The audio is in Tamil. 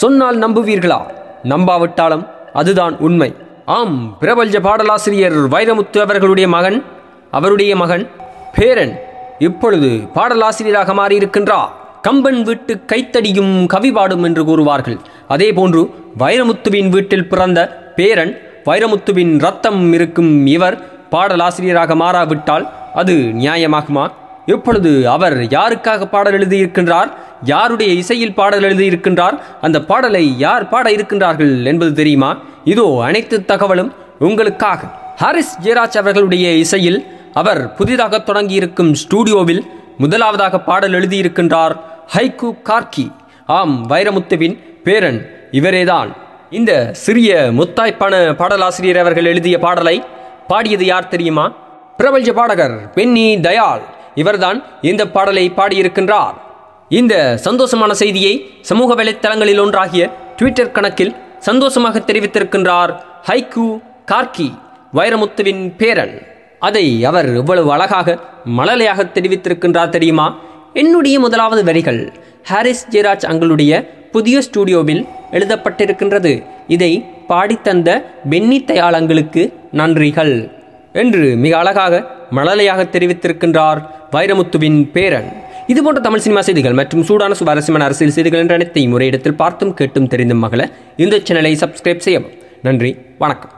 சொன்னால் நம்புவீர்களா? நம்பாவிட்டாலும் அதுதான் உண்மை. ஆம் பிரபஞ்ச பாடலாசிரியர் வைரமுத்து அவர்களுடைய மகன் அவருடைய மகன் பேரன் இப்பொழுது பாடலாசிரியராக மாறியிருக்கின்றார் கம்பன் வீட்டு கைத்தடியும் கவி பாடும் என்று கூறுவார்கள். அதே போன்று வைரமுத்துவின் வீட்டில் பிறந்த பேரன் வைரமுத்துவின் ரத்தம் இருக்கும் இவர் பாடலாசிரியராக மாறாவிட்டால் அது நியாயமாகுமா? இப்பொழுது அவர் யாருக்காக பாடல் எழுதியிருக்கின்றார்? யாருடைய இசையில் பாடல் எழுதியிருக்கின்றார்? அந்த பாடலை யார் பாட இருக்கின்றார்கள் என்பது தெரியுமா? இதோ அனைத்து தகவலும் உங்களுக்காக. ஹாரிஸ் ஜெயராஜ் அவர்களுடைய இசையில் அவர் புதிதாக தொடங்கியிருக்கும் ஸ்டூடியோவில் முதலாவதாக பாடல் எழுதியிருக்கின்றார் ஹைகு கார்கி. ஆம் வைரமுத்துவின் பேரன் இவரேதான். இந்த சிறிய முத்தாய்ப்பான பாடலாசிரியர் அவர்கள் எழுதிய பாடலை பாடியது யார் தெரியுமா? பிரபஞ்ச பாடகர் பென்னி தயாள். இவர்தான் இந்த பாடலை பாடியிருக்கின்றார். இந்த சந்தோஷமான செய்தியை சமூக வலைத்தளங்களில் ஒன்றாகிய ட்விட்டர் கணக்கில் சந்தோஷமாக தெரிவித்திருக்கின்றார் ஹைகு கார்கி வைரமுத்துவின் பேரன். அதை அவர் இவ்வளவு அழகாக மழலையாக தெரிவித்திருக்கின்றார் தெரியுமா? என்னுடைய முதலாவது வரிகள் ஹாரிஸ் ஜெயராஜ் அங்களுடைய புதிய ஸ்டூடியோவில் எழுதப்பட்டிருக்கின்றது. இதை பாடித்தந்த பென்னி தயாளங்களுக்கு நன்றிகள் என்று மிக அழகாக மழலையாக தெரிவித்திருக்கின்றார் வைரமுத்துவின் பேரன். இதுபோன்ற தமிழ் சினிமா செய்திகள் மற்றும் சூடான சுவாரஸ்யமான அரசியல் செய்திகள் என்ற அனைத்தையும் ஒரே இடத்தில் பார்த்தும் கேட்டும் தெரிந்தும் மகள இந்த சேனலை சப்ஸ்கிரைப் செய்யவும். நன்றி வணக்கம்.